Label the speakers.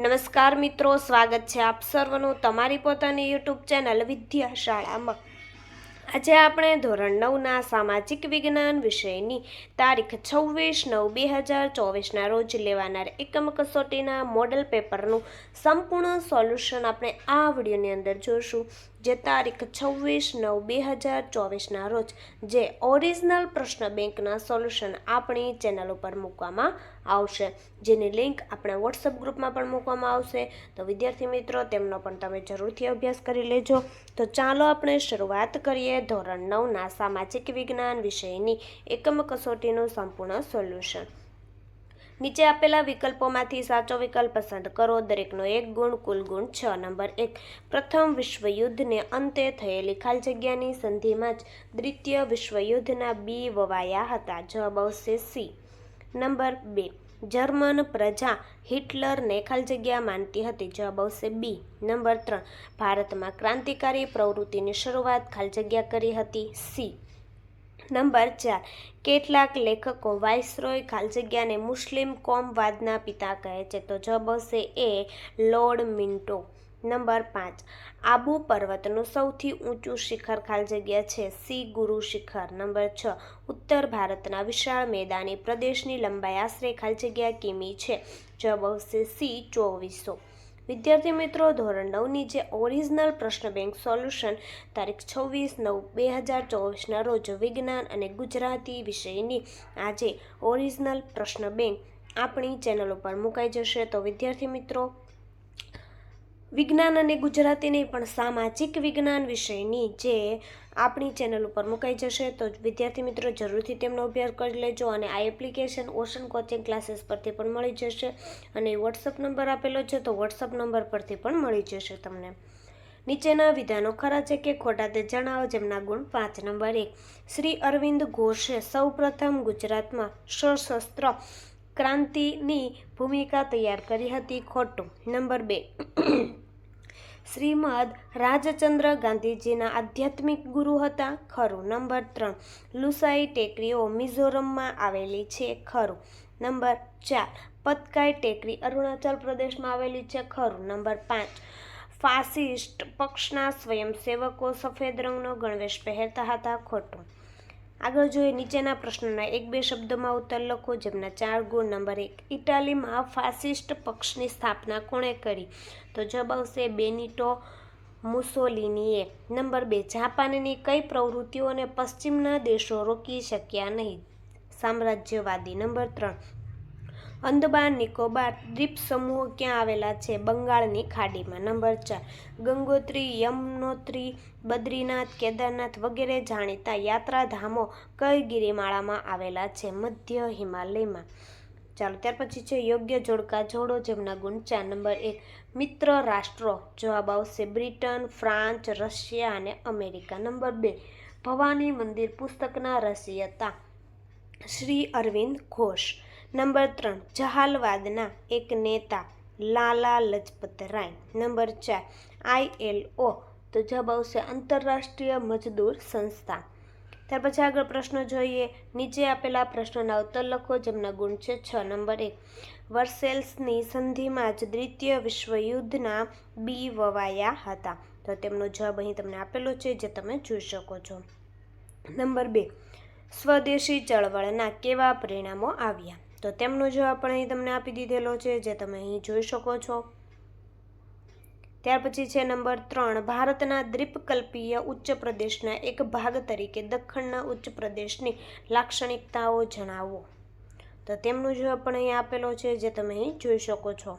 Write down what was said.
Speaker 1: નમસ્કાર મિત્રો, સ્વાગત છે આપ સર્વનું તમારી પોતાની યુટ્યુબ ચેનલ વિદ્યાશાળામાં. આજે આપણે ધોરણ નવના સામાજિક વિજ્ઞાન વિષયની તારીખ છવ્વીસ નવ બે હજાર ચોવીસના રોજ લેવાનાર એકમ કસોટીના મોડલ પેપરનું સંપૂર્ણ સોલ્યુશન આપણે આ વિડીયોની અંદર જોઈશું જે તારીખ છવ્વીસ નવ બે હજાર ચોવીસના રોજ જે ઓરિજિનલ પ્રશ્ન બેંકના સોલ્યુશન આપણી ચેનલ ઉપર મૂકવામાં આવશે. જેની લિંક આપણા વોટ્સઅપ ગ્રુપમાં પણ મૂકવામાં આવશે. તો વિદ્યાર્થી મિત્રો, તેમનો પણ તમે જરૂરથી અભ્યાસ કરી લેજો. તો ચાલો આપણે શરૂઆત કરીએ ધોરણ નવના સામાજિક વિજ્ઞાન વિષયની એકમ કસોટીનું સંપૂર્ણ સોલ્યુશન. નીચે આપેલા વિકલ્પોમાંથી સાચો વિકલ્પ પસંદ કરો. દરેકનો એક ગુણ, કુલ ગુણ છ, નંબર એક. પ્રથમ વિશ્વયુદ્ધને અંતે થયેલી ખાલી જગ્યાની સંધિમાં જ દ્વિતીય વિશ્વયુદ્ધના બી વવાયા હતા. જવાબ આવશે સી. નંબર બે. જર્મન પ્રજા હિટલરને ખાલી જગ્યા માનતી હતી. જવાબ આવશે બી. નંબર ત્રણ. ભારતમાં ક્રાંતિકારી પ્રવૃત્તિની શરૂઆત ખાલી જગ્યા કરી હતી. સી. નંબર ચાર. કેટલાક લેખકો વાઇસરોય ખાલજગ્યાને મુસ્લિમ કોમવાદના પિતા કહે છે. તો જવાબ આવશે એ, લોર્ડ મિન્ટો. નંબર પાંચ. આબુ પર્વતનું સૌથી ઊંચું શિખર ખાલ જગ્યા છે. સી ગુરુ શિખર. નંબર છ. ઉત્તર ભારતના વિશાળ મેદાની પ્રદેશની લંબાઈ આશરે ખાલ જગ્યા કિમી છે. જવાબ આવશે સી, ચોવીસો. વિદ્યાર્થી મિત્રો, ધોરણ નવની જે ઓરિજિનલ પ્રશ્ન બેંક સોલ્યુશન તારીખ છવ્વીસ નવ બે હજાર ચોવીસના રોજ વિજ્ઞાન અને ગુજરાતી વિષયની આજે ઓરિજિનલ પ્રશ્ન બેંક આપણી ચેનલ ઉપર મુકાઈ જશે. તો વિદ્યાર્થી મિત્રો વિજ્ઞાન અને ગુજરાતી નહીં, પણ સામાજિક વિજ્ઞાન વિષયની જે આપણી ચેનલ ઉપર મુકાઈ જશે, તો વિદ્યાર્થી મિત્રો જરૂરથી તેમનો અભ્યાસ કરી લેજો અને આ એપ્લિકેશન ઓશન કોચિંગ ક્લાસીસ પરથી પણ મળી જશે અને વોટ્સઅપ નંબર આપેલો છે, તો વોટ્સઅપ નંબર પરથી પણ મળી જશે તમને. નીચેના વિધાનો ખરા છે કે ખોટા તે જણાવો, જેમના ગુણ પાંચ નંબર એક. શ્રી અરવિંદ ઘોષે સૌપ્રથમ ગુજરાતમાં સશસ્ત્ર ક્રાંતિની ભૂમિકા તૈયાર કરી હતી ખોટું. નંબર બે. શ્રીમદ રાજચંદ્ર ગાંધીજીના આધ્યાત્મિક ગુરુ હતા. ખરું. નંબર ત્રણ. લુસાઈ ટેકરીઓ મિઝોરમમાં આવેલી છે. ખરું. નંબર ચાર. પતકાઈ ટેકરી અરુણાચલ પ્રદેશમાં આવેલી છે. ખરું. નંબર પાંચ. ફાસિસ્ટ પક્ષના સ્વયંસેવકો સફેદ રંગનો ગણવેશ પહેરતા હતા. ખોટું. આગળ જોઈએ નીચેના પ્રશ્નોના. એક બે શબ્દોમાં ઉત્તર લખો, જેમના ચાર ગુણ, નંબર એક. ઇટાલીમાં ફાસિસ્ટ પક્ષની સ્થાપના કોણે કરી? તો જવાબ આવશે બેનિટો મુસોલિનીએ. નંબર બે, જાપાનની કઈ પ્રવૃત્તિઓને પશ્ચિમના દેશો રોકી શક્યા નહીં? સામ્રાજ્યવાદી. નંબર ત્રણ અંદમાન નિકોબાર દ્વીપ સમૂહો ક્યાં આવેલા છે? બંગાળની ખાડીમાં. નંબર ચાર. ગંગોત્રી, યમનોત્રી, બદ્રીનાથ, કેદારનાથ વગેરે જાણીતા યાત્રાધામો કઈ ગિરિમાળામાં આવેલા છે? મધ્ય હિમાલયમાં. ચાલો, ત્યાર પછી છે યોગ્ય જોડકા જોડો જેમના ગુણ ચાર. નંબર એક. મિત્ર રાષ્ટ્રો. જવાબ આવશે બ્રિટન, ફ્રાન્સ, રશિયા અને અમેરિકા. નંબર બે. ભવાની મંદિર પુસ્તકના રસિયતા. શ્રી અરવિંદ ઘોષ. નંબર ત્રણ, જહાલવાદના એક નેતા લાલા લજપત રાય. નંબર ચાર આઈએલઓ તો જવાબ આવશે આંતરરાષ્ટ્રીય મજદૂર સંસ્થા. ત્યાર પછી આગળ પ્રશ્નો જોઈએ. નીચે આપેલા પ્રશ્નોના ઉત્તર લખો, જેમના ગુણ છે છ. નંબર એક, વર્સેલ્સની સંધિમાં જ દ્વિતીય વિશ્વયુદ્ધના બી વવાયા હતા. તો તેમનો જવાબ અહીં તમને આપેલો છે, જે તમે જોઈ શકો છો. નંબર બે, સ્વદેશી ચળવળના કેવા પરિણામો આવ્યા? તો તેમનો જવાબ પણ અહીં તમને આપી દીધેલો છે, જે તમે અહીં જોઈ શકો છો. ત્યાર પછી છે નંબર ત્રણ, ભારતના દ્વીપકલ્પીય ઉચ્ચ પ્રદેશના એક ભાગ તરીકે દખણના ઉચ્ચ પ્રદેશની લાક્ષણિકતાઓ જણાવો. તો તેમનો જવાબ પણ અહીં આપેલો છે, જે તમે અહીં જોઈ શકો છો.